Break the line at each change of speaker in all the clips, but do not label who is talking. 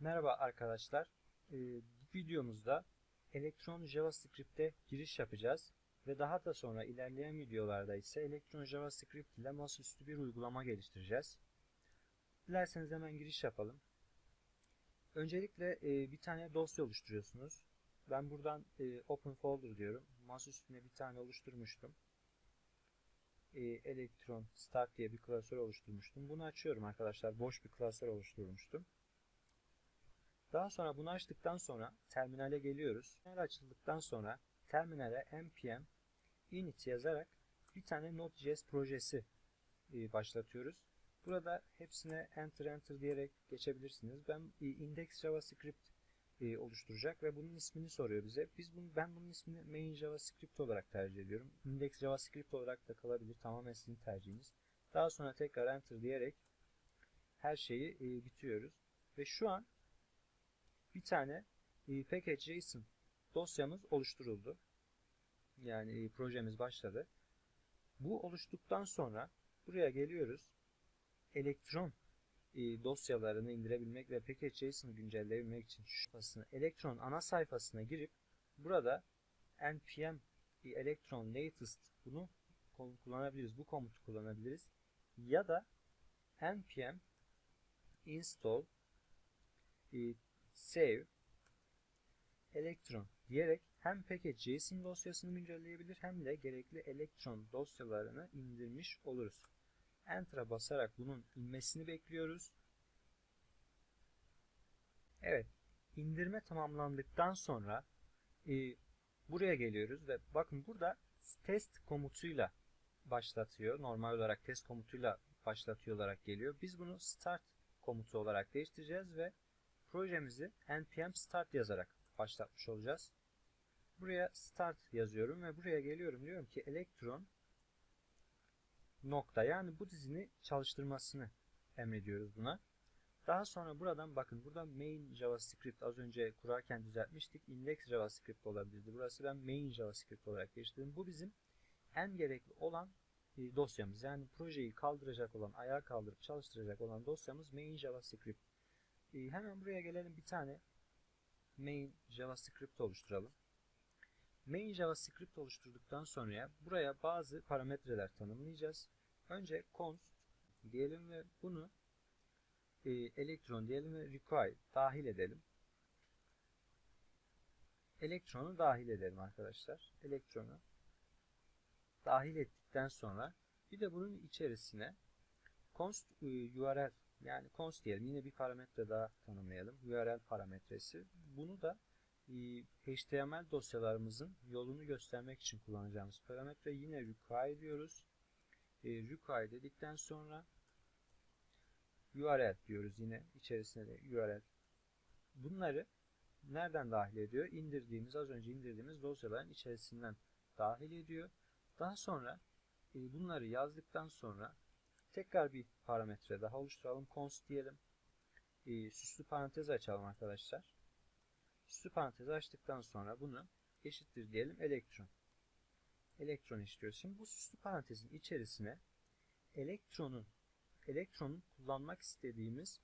Merhaba arkadaşlar. Ee, bu videomuzda Electron JavaScript'e giriş yapacağız ve daha da sonra ilerleyen videolarda ise Electron JavaScript ile masaüstü bir uygulama geliştireceğiz. Dilerseniz hemen giriş yapalım. Öncelikle e, bir tane dosya oluşturuyorsunuz. Ben buradan e, Open Folder diyorum. Masaüstüne bir tane oluşturmuştum. E, Electron Start diye bir klasör oluşturmuştum. Bunu açıyorum arkadaşlar. Boş bir klasör oluşturmuştum. Daha sonra bunu açtıktan sonra terminale geliyoruz. Terminal açıldıktan sonra terminale npm init yazarak bir tane Node.js projesi e, başlatıyoruz. Burada hepsine enter enter diyerek geçebilirsiniz. Ben e, index javascript e, oluşturacak ve bunun ismini soruyor bize. Biz bunu ben bunun ismini main javascript olarak tercih ediyorum. Index javascript olarak da kalabilir. Tamamen sizin tercihiniz. Daha sonra tekrar enter diyerek her şeyi bitiriyoruz. Ve şu an bir tane e, package.json dosyamız oluşturuldu. Yani e, projemiz başladı. Bu oluştuktan sonra buraya geliyoruz. Elektron e, dosyalarını indirebilmek ve package.json'ı güncelleyebilmek için şu sayfasına, Elektron ana sayfasına girip burada npm e, electron latest bunu kullanabiliriz. Bu komutu kullanabiliriz. Ya da npm install save electron diyerek hem package.json dosyasını güncelleyebilir hem de gerekli electron dosyalarını indirmiş oluruz. Enter'a basarak bunun inmesini bekliyoruz. Evet, indirme tamamlandıktan sonra e, buraya geliyoruz ve bakın burada test komutuyla başlatıyor. Normal olarak test komutuyla başlatıyor olarak geliyor. Biz bunu start komutu olarak değiştireceğiz ve projemizi npm start yazarak başlatmış olacağız. Buraya start yazıyorum ve buraya geliyorum. Diyorum ki elektron nokta yani bu dizini çalıştırmasını emrediyoruz buna. Daha sonra buradan bakın burada main javascript az önce kurarken düzeltmiştik. Index javascript olabilirdi. Burası ben main javascript olarak değiştirdim. Bu bizim en gerekli olan e, dosyamız. Yani projeyi kaldıracak olan, ayağa kaldırıp çalıştıracak olan dosyamız main javascript. E, hemen buraya gelelim bir tane main javascript oluşturalım. Main javascript oluşturduktan sonra buraya bazı parametreler tanımlayacağız. Önce const diyelim ve bunu e, elektron diyelim ve require dahil edelim. Elektronu dahil edelim arkadaşlar. Elektronu dahil ettikten sonra bir de bunun içerisine const URL yani const diyelim. Yine bir parametre daha tanımlayalım. URL parametresi. Bunu da e, HTML dosyalarımızın yolunu göstermek için kullanacağımız parametre. Yine require diyoruz. E, require dedikten sonra URL diyoruz yine içerisine de URL. Bunları nereden dahil ediyor? İndirdiğimiz, az önce indirdiğimiz dosyaların içerisinden dahil ediyor. Daha sonra e, bunları yazdıktan sonra tekrar bir parametre daha oluşturalım. const diyelim. E, süslü parantez açalım arkadaşlar. Süslü parantez açtıktan sonra bunu eşittir diyelim elektron. Elektron istiyoruz. Şimdi bu süslü parantezin içerisine elektronun elektronun kullanmak istediğimiz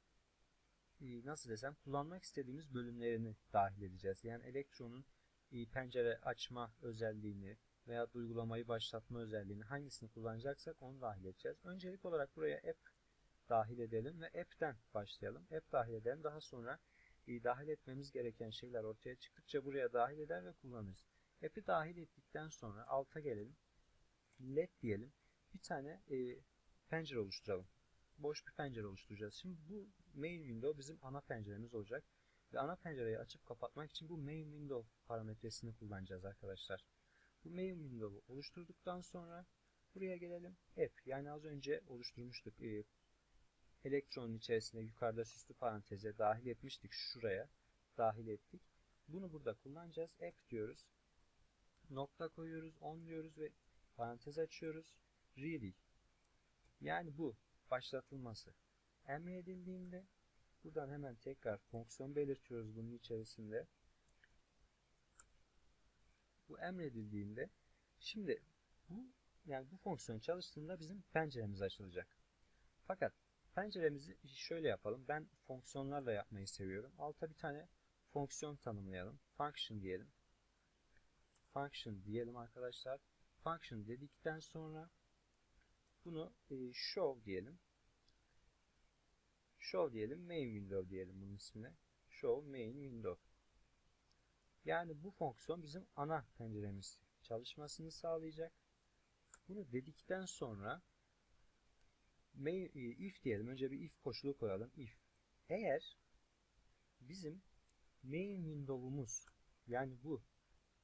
e, nasıl desem kullanmak istediğimiz bölümlerini dahil edeceğiz. Yani elektronun e, pencere açma özelliğini veya uygulamayı başlatma özelliğini hangisini kullanacaksak onu dahil edeceğiz. Öncelik olarak buraya app dahil edelim ve app'ten başlayalım. App dahil edelim. Daha sonra e, dahil etmemiz gereken şeyler ortaya çıktıkça buraya dahil eder ve kullanırız. App'i dahil ettikten sonra alta gelelim. Let diyelim. Bir tane e, pencere oluşturalım. Boş bir pencere oluşturacağız. Şimdi bu main window bizim ana penceremiz olacak. Ve ana pencereyi açıp kapatmak için bu main window parametresini kullanacağız arkadaşlar. Bu main window'u oluşturduktan sonra buraya gelelim. App yani az önce oluşturmuştuk. E, elektronun içerisinde yukarıda süslü paranteze dahil etmiştik. Şuraya dahil ettik. Bunu burada kullanacağız. App diyoruz. Nokta koyuyoruz. On diyoruz ve parantez açıyoruz. Really. Yani bu başlatılması emredildiğinde buradan hemen tekrar fonksiyon belirtiyoruz bunun içerisinde bu emredildiğinde şimdi bu yani bu fonksiyon çalıştığında bizim penceremiz açılacak. Fakat Penceremizi şöyle yapalım. Ben fonksiyonlarla yapmayı seviyorum. Alta bir tane fonksiyon tanımlayalım. Function diyelim. Function diyelim arkadaşlar. Function dedikten sonra bunu e, show diyelim. Show diyelim. Main window diyelim bunun ismine. Show main window. Yani bu fonksiyon bizim ana penceremiz çalışmasını sağlayacak. Bunu dedikten sonra e, if diyelim. Önce bir if koşulu koyalım. If. Eğer bizim main window'umuz yani bu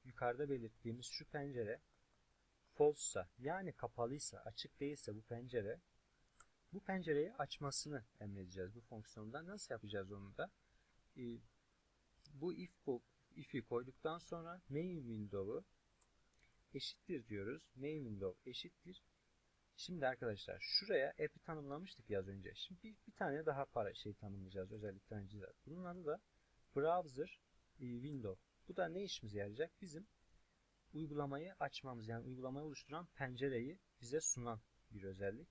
yukarıda belirttiğimiz şu pencere false'sa yani kapalıysa açık değilse bu pencere bu pencereyi açmasını emredeceğiz bu fonksiyonda. Nasıl yapacağız onu da? E, bu if bu if'i koyduktan sonra main window'u eşittir diyoruz. Main window eşittir. Şimdi arkadaşlar şuraya app'i tanımlamıştık ya az önce. Şimdi bir, bir tane daha para şey tanımlayacağız. Özellik tanımlayacağız. Bunun adı da browser e, window. Bu da ne işimize yarayacak? Bizim uygulamayı açmamız yani uygulamayı oluşturan pencereyi bize sunan bir özellik.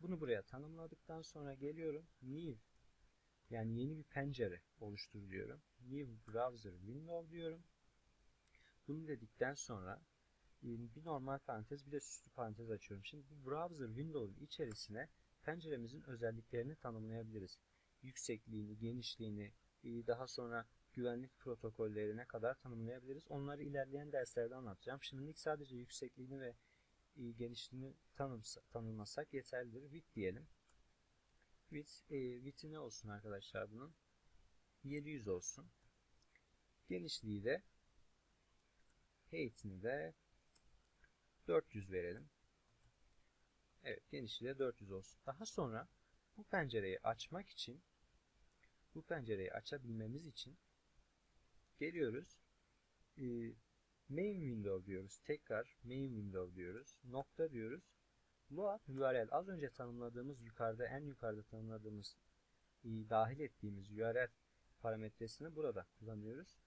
Bunu buraya tanımladıktan sonra geliyorum. New yani yeni bir pencere oluştur diyorum. New browser window diyorum. Bunu dedikten sonra e, bir normal parantez bir de süslü parantez açıyorum. Şimdi bu browser window'un içerisine penceremizin özelliklerini tanımlayabiliriz. Yüksekliğini, genişliğini, e, daha sonra güvenlik protokollerine kadar tanımlayabiliriz. Onları ilerleyen derslerde anlatacağım. Şimdilik sadece yüksekliğini ve e, genişliğini tanımlasak yeterlidir. Width diyelim. Width, e, width'i ne olsun arkadaşlar bunun? 700 olsun. Genişliği de height'ini de 400 verelim. Evet genişliği de 400 olsun. Daha sonra bu pencereyi açmak için bu pencereyi açabilmemiz için geliyoruz. E, main window diyoruz. Tekrar main window diyoruz. Nokta diyoruz. Load URL az önce tanımladığımız yukarıda en yukarıda tanımladığımız dahil ettiğimiz URL parametresini burada kullanıyoruz.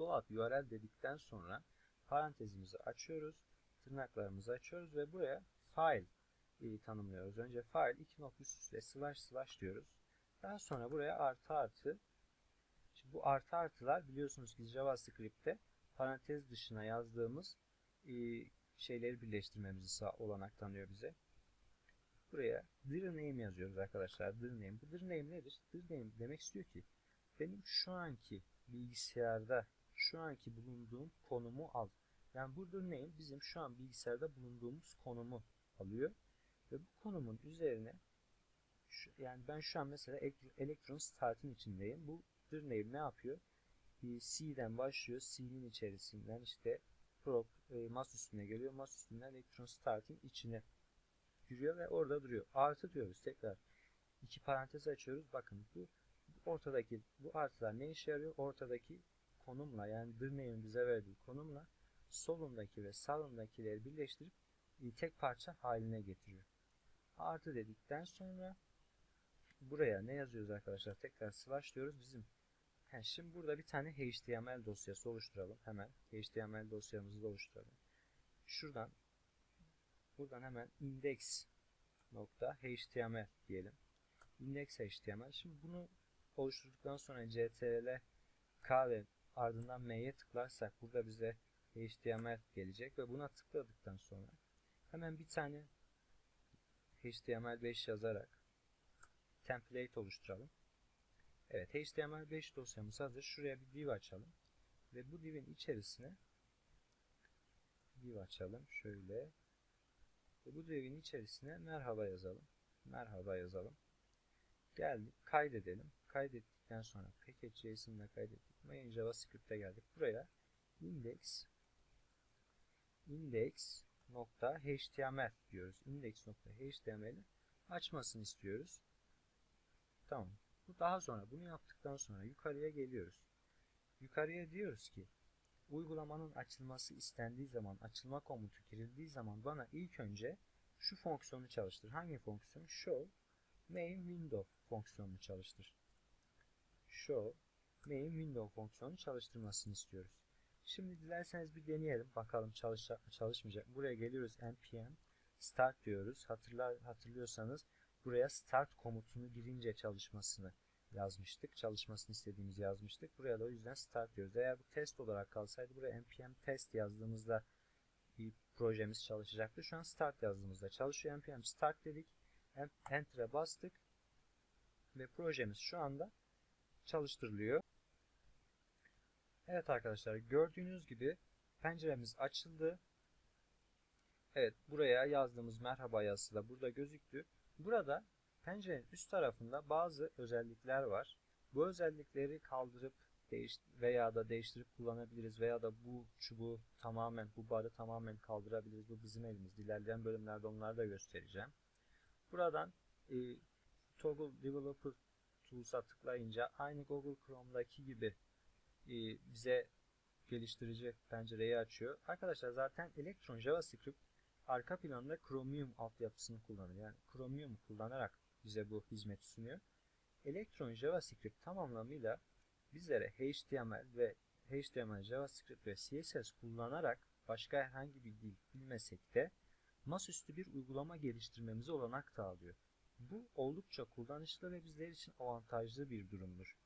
Load URL dedikten sonra parantezimizi açıyoruz. Tırnaklarımızı açıyoruz ve buraya file tanımlıyoruz. Önce file iki nokta üst üste slash slash diyoruz. Daha sonra buraya artı artı Şimdi bu artı artılar biliyorsunuz ki JavaScript'te parantez dışına yazdığımız şeyleri birleştirmemizi olanak tanıyor bize. Buraya dir name yazıyoruz arkadaşlar. Dir name. Bu dir name nedir? Dir name demek istiyor ki benim şu anki bilgisayarda şu anki bulunduğum konumu al. Yani bu dir name bizim şu an bilgisayarda bulunduğumuz konumu alıyor. Ve bu konumun üzerine şu, yani ben şu an mesela Electron Start'ın içindeyim. Bu dir name ne yapıyor? C'den başlıyor. C'nin içerisinden işte prop e, mas üstüne geliyor. Mas üstünden Electron Start'ın içine giriyor ve orada duruyor. Artı diyoruz tekrar. iki parantez açıyoruz. Bakın bu ortadaki bu artılar ne işe yarıyor? Ortadaki konumla yani dir name'in bize verdiği konumla solundaki ve sağındakileri birleştirip tek parça haline getiriyor. Artı dedikten sonra buraya ne yazıyoruz arkadaşlar? Tekrar slash diyoruz. Bizim yani şimdi burada bir tane HTML dosyası oluşturalım. Hemen HTML dosyamızı da oluşturalım. Şuradan buradan hemen index.html diyelim. index.html. Şimdi bunu oluşturduktan sonra ctrl k ve ardından m'ye tıklarsak burada bize HTML gelecek ve buna tıkladıktan sonra hemen bir tane HTML5 yazarak template oluşturalım. Evet HTML5 dosyamız hazır. Şuraya bir div açalım. Ve bu divin içerisine div açalım. Şöyle. Ve bu divin içerisine merhaba yazalım. Merhaba yazalım. Geldik. Kaydedelim. Kaydettikten sonra package.json'da kaydettik. Main JavaScript'e geldik. Buraya index index.html diyoruz. index.html'i açmasını istiyoruz. Tamam. Daha sonra bunu yaptıktan sonra yukarıya geliyoruz. Yukarıya diyoruz ki uygulamanın açılması istendiği zaman açılma komutu girildiği zaman bana ilk önce şu fonksiyonu çalıştır. Hangi fonksiyon? Show main window fonksiyonunu çalıştır. Show main window fonksiyonu çalıştırmasını istiyoruz. Şimdi dilerseniz bir deneyelim. Bakalım çalışacak mı çalışmayacak. Buraya geliyoruz npm start diyoruz. Hatırlar, hatırlıyorsanız buraya start komutunu girince çalışmasını yazmıştık. Çalışmasını istediğimiz yazmıştık. Buraya da o yüzden start diyoruz. Eğer bu test olarak kalsaydı buraya npm test yazdığımızda bir projemiz çalışacaktı. Şu an start yazdığımızda çalışıyor. npm start dedik. Enter'a bastık. Ve projemiz şu anda çalıştırılıyor. Evet arkadaşlar gördüğünüz gibi penceremiz açıldı. Evet buraya yazdığımız merhaba yazısı da burada gözüktü. Burada pencerenin üst tarafında bazı özellikler var. Bu özellikleri kaldırıp veya da değiştirip kullanabiliriz veya da bu çubuğu tamamen bu barı tamamen kaldırabiliriz. Bu bizim elimiz. İlerleyen bölümlerde onları da göstereceğim. Buradan e, Toggle Developer Tools'a tıklayınca aynı Google Chrome'daki gibi e, bize geliştirici pencereyi açıyor. Arkadaşlar zaten Electron JavaScript arka planda Chromium altyapısını kullanıyor. Yani Chromium kullanarak bize bu hizmeti sunuyor. Electron JavaScript tam anlamıyla bizlere HTML ve HTML, JavaScript ve CSS kullanarak başka herhangi bir dil bilmesek de masaüstü bir uygulama geliştirmemize olanak sağlıyor. Bu oldukça kullanışlı ve bizler için avantajlı bir durumdur.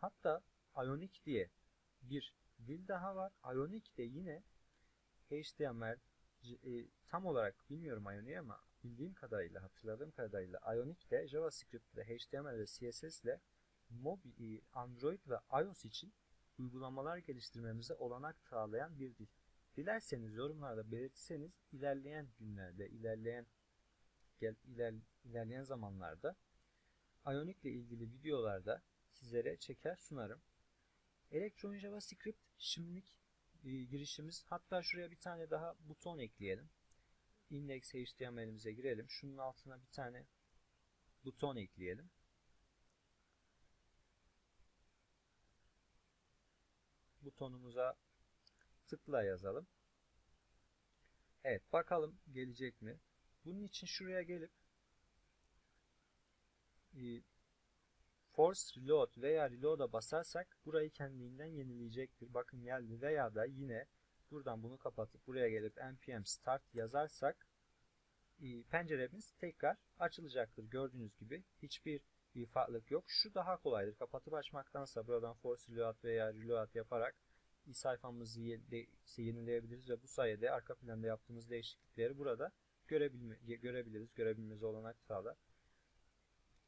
Hatta Ionic diye bir dil daha var. Ionic de yine HTML e, tam olarak bilmiyorum Ionic'i ama bildiğim kadarıyla, hatırladığım kadarıyla Ionic de JavaScript ile HTML ve CSS ile mobil, Android ve iOS için uygulamalar geliştirmemize olanak sağlayan bir dil. Dilerseniz yorumlarda belirtirseniz ilerleyen günlerde, ilerleyen gel, iler, ilerleyen zamanlarda Ionic ile ilgili videolarda sizlere çeker sunarım. Electron JavaScript şimdilik e, girişimiz. Hatta şuraya bir tane daha buton ekleyelim. Index HTML'imize girelim. Şunun altına bir tane buton ekleyelim. Butonumuza tıkla yazalım. Evet bakalım gelecek mi? Bunun için şuraya gelip e, force reload veya reload'a basarsak burayı kendiliğinden yenileyecektir. Bakın geldi veya da yine buradan bunu kapatıp buraya gelip npm start yazarsak e, penceremiz tekrar açılacaktır. Gördüğünüz gibi hiçbir bir farklılık yok. Şu daha kolaydır. Kapatıp açmaktansa buradan force reload veya reload yaparak sayfamızı yenileyebiliriz ve bu sayede arka planda yaptığımız değişiklikleri burada görebilme, görebiliriz. Görebilmemize olanak sağlar.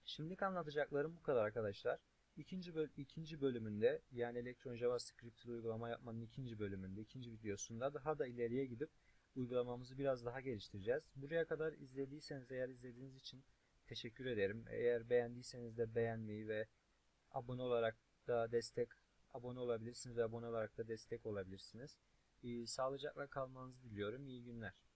Şimdilik anlatacaklarım bu kadar arkadaşlar. İkinci, böl ikinci bölümünde yani Electron JavaScript uygulama yapmanın ikinci bölümünde, ikinci videosunda daha da ileriye gidip uygulamamızı biraz daha geliştireceğiz. Buraya kadar izlediyseniz eğer izlediğiniz için teşekkür ederim. Eğer beğendiyseniz de beğenmeyi ve abone olarak da destek abone olabilirsiniz ve abone olarak da destek olabilirsiniz. Ee, sağlıcakla kalmanızı diliyorum. İyi günler.